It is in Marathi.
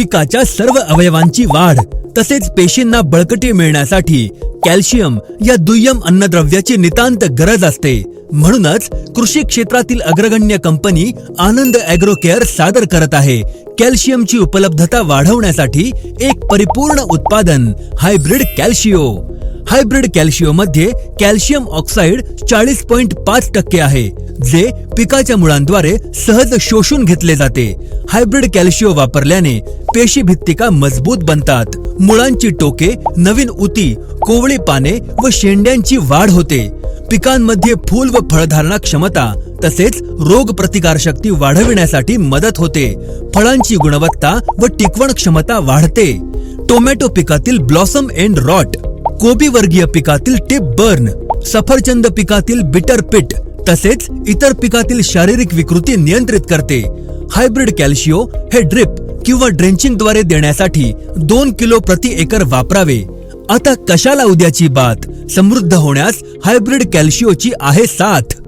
पिकाच्या सर्व अवयवांची वाढ तसेच पेशींना बळकटी मिळण्यासाठी कॅल्शियम या दुय्यम अन्नद्रव्याची नितांत गरज असते. म्हणूनच कृषी क्षेत्रातील अग्रगण्य कंपनी आनंद अॅग्रो केअर सादर करत आहे. कॅल्शियमची उपलब्धता वाढवण्यासाठी एक परिपूर्ण उत्पादन हायब्रिड कॅल्शिओ. हायब्रिड कॅल्शिओ मध्ये कॅल्शियम ऑक्साईड चाळीस पॉइंट पाच टक्के आहे. जे पिकाच्या मुळांद्वारे सहज शोषून घेतले जाते. हायब्रिड कॅल्शिओ वापरल्याने पेशी भित्तिका मजबूत बनतात. मुळांची टोके नवीन उती कोवळी पाने व शेंड्यांची वाढ होते. पिकांमध्ये फूल व फळधारणा क्षमता तसेच रोग प्रतिकारशक्ती वाढविण्यासाठी मदत होते. फळांची गुणवत्ता व टिकवण क्षमता वाढते. टोमॅटो पिकातील ब्लॉसम एंड रॉट कोबी वर्गीय पिकातील टिप बर्न सफरचंद पिकातील बिटर पिट तसेच इतर पिकातील शारीरिक विकृती नियंत्रित करते. हायब्रिड कॅल्शिओ हे ड्रिप किंवा ड्रेंचिंगद्वारे देण्यासाठी दोन किलो प्रति एकर वापरावे. आता कशाला उद्याची बात? समृद्ध होण्यास हायब्रिड कॅल्शिओची आहे साथ.